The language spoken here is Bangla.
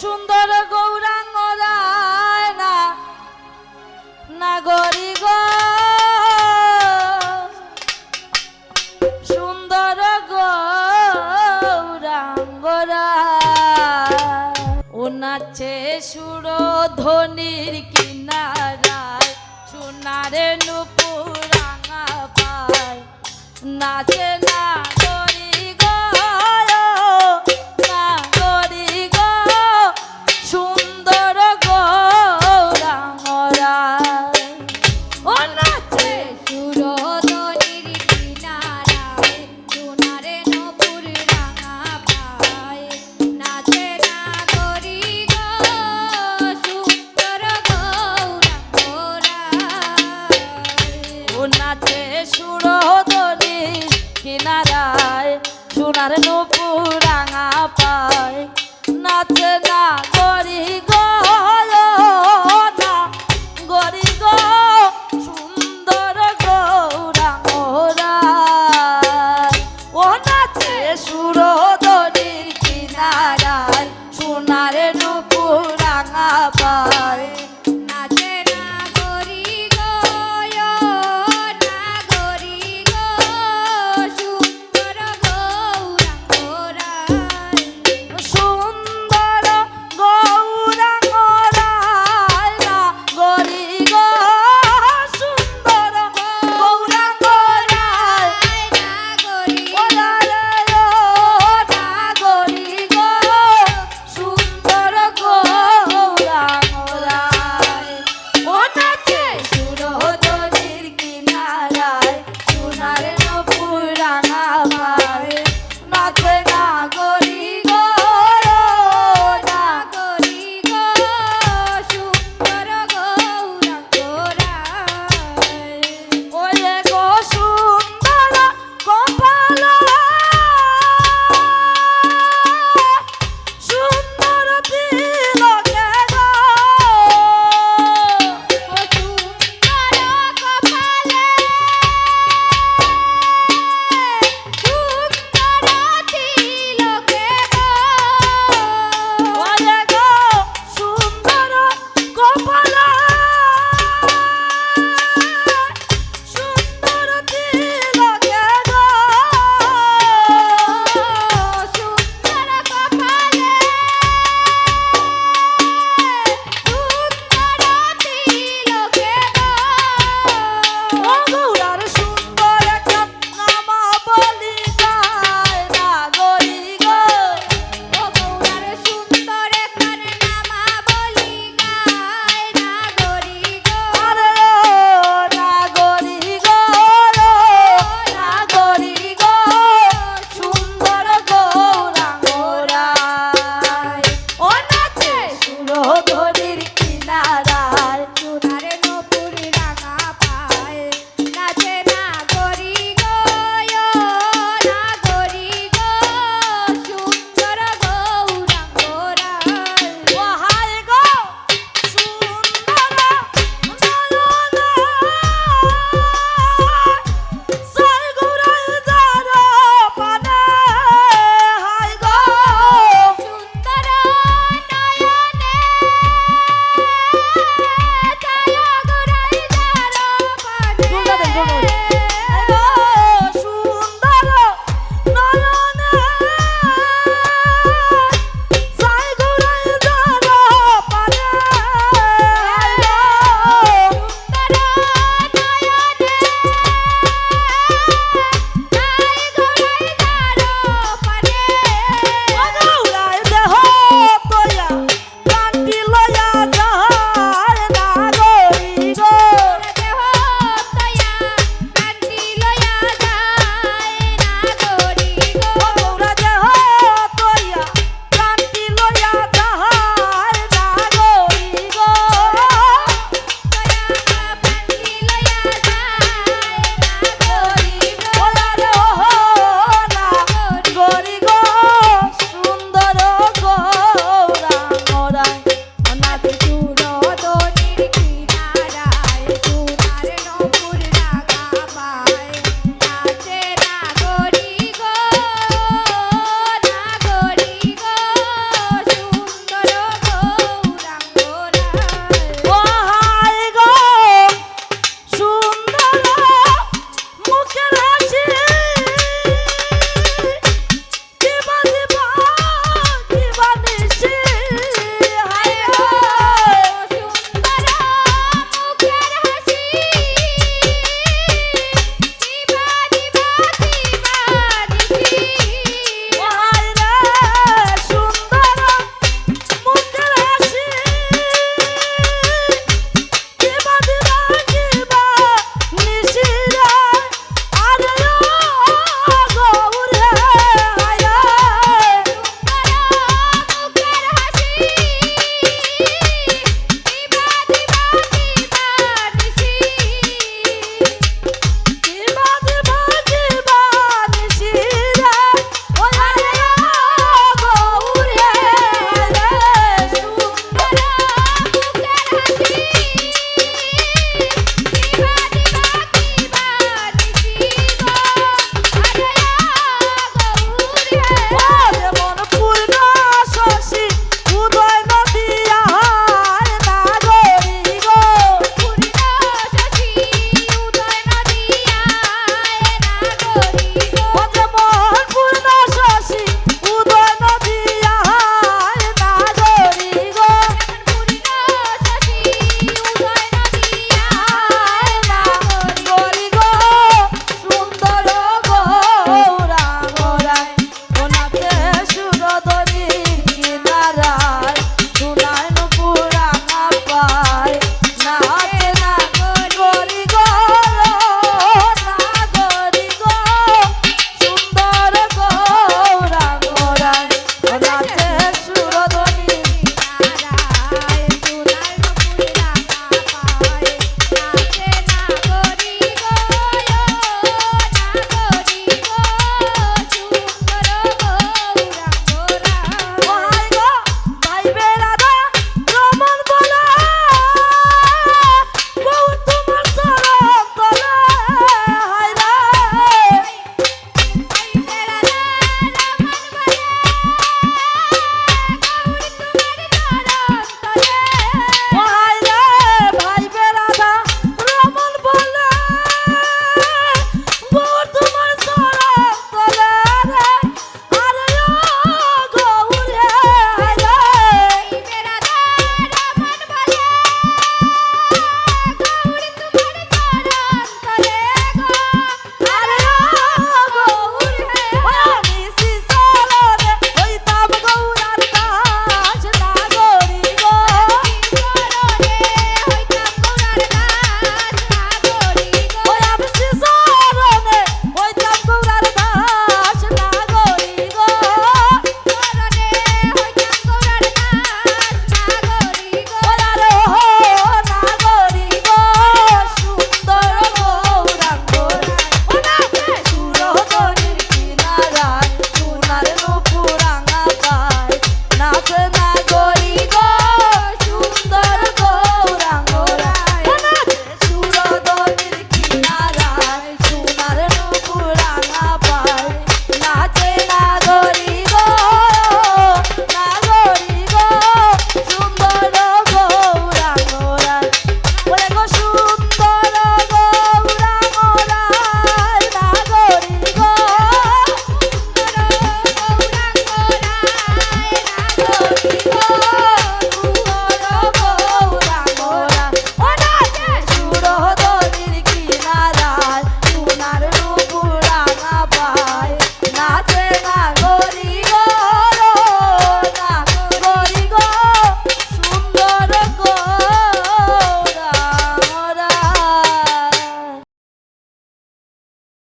সুন্দর গৌরাঙ্গ রায় না। নাগরী সুন্দর গৌরাঙ্গ রায় ও নাচে সুর ধনির কিনারায়, সোনারে নুপুরাঙা পায়। নাচে না নাচে সুরধনি কিনারায়, সোনার নপুর রাঙা পায়। নাচে না করি গো, না গরি গো, সুন্দর গৌরাঙ্গরা ও নাচে সুরধ